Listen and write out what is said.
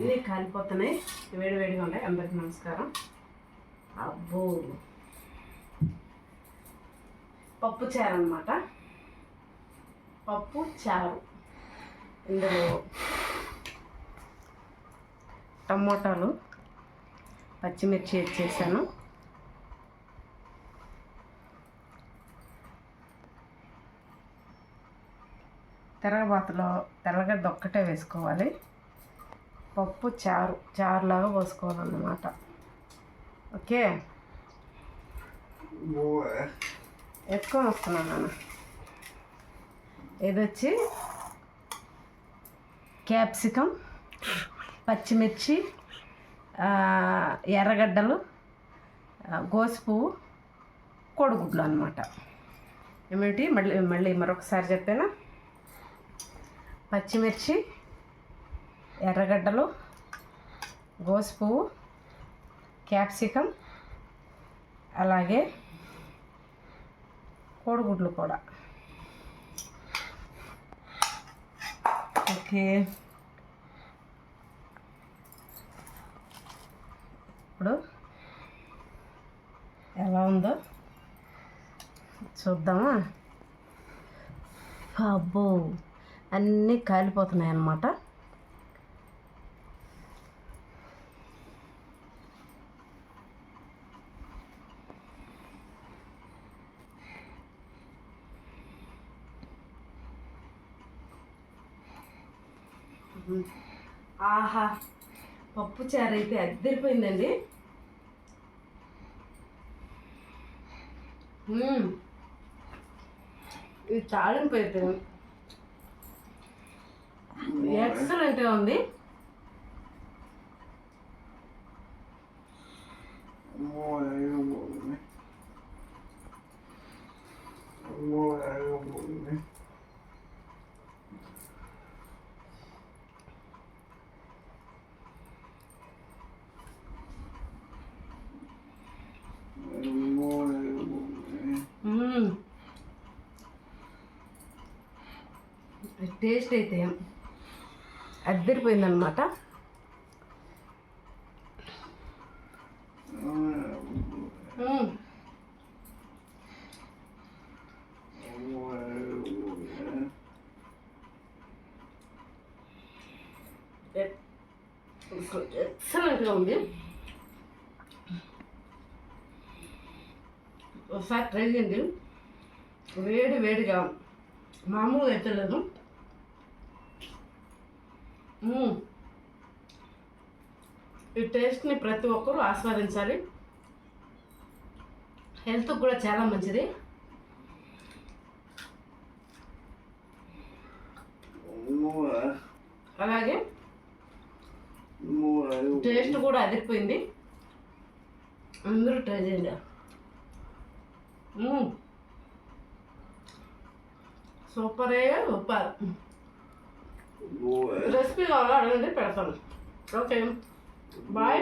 అన్నీ కాలిపోతున్నాయి. వేడి వేడిగా ఉంటాయి. అందరికి నమస్కారం. అబ్బో. పప్పు చారు అనమాట పప్పు చారు. ఇందులో టమోటాలు పచ్చిమిర్చి వచ్చేసాను తెరగబాతలో తెల్లగడ్డ ఒక్కటే వేసుకోవాలి. పప్పు చారు చారులాగా పోసుకోవాలన్నమాట. ఓకే? ఎత్తుకొని వస్తున్నాను నాన్న. ఇది వచ్చి క్యాప్సికమ్ పచ్చిమిర్చి ఎర్రగడ్డలు ఆ, పువ్వు కోడిగుడ్లు అనమాట ఏమిటి మళ్ళీ మళ్ళీ మరొకసారి చెప్పానా? పచ్చిమిర్చి ఎర్రగడ్డలు గోసి పువ్వు క్యాప్సికమ్ అలాగే కోడిగుడ్లు కూడా. ఓకే. ఇప్పుడు ఎలా ఉందో చూద్దామా? అబ్బో అన్నీ కాలిపోతున్నాయి అన్నమాట ఆహా పప్పు చారు అయితే అద్దరిపోయిందండి. ఇది తాళింపు అయితే ఎక్సలెంట్గా ఉంది. మ్మ్. టేస్ట్ అయితే అద్దరిపోయిందనమాట ఎక్సలెంట్గా ఉంది. ఒకసారి ట్రై చేయండి. వేడి వేడిగా మామూలుగా అయితే లేదు. ఈ టేస్ట్ని ప్రతి ఒక్కరూ ఆస్వాదించాలి. హెల్త్కి కూడా చాలా మంచిది. అలాగే టేస్ట్ కూడా అదిరిపోయింది. అందరూ ట్రై చేయండి. సూపరే సూపర్ రెసిపీ కావాలో అడగండి పెడతాను ఓకే బాయ్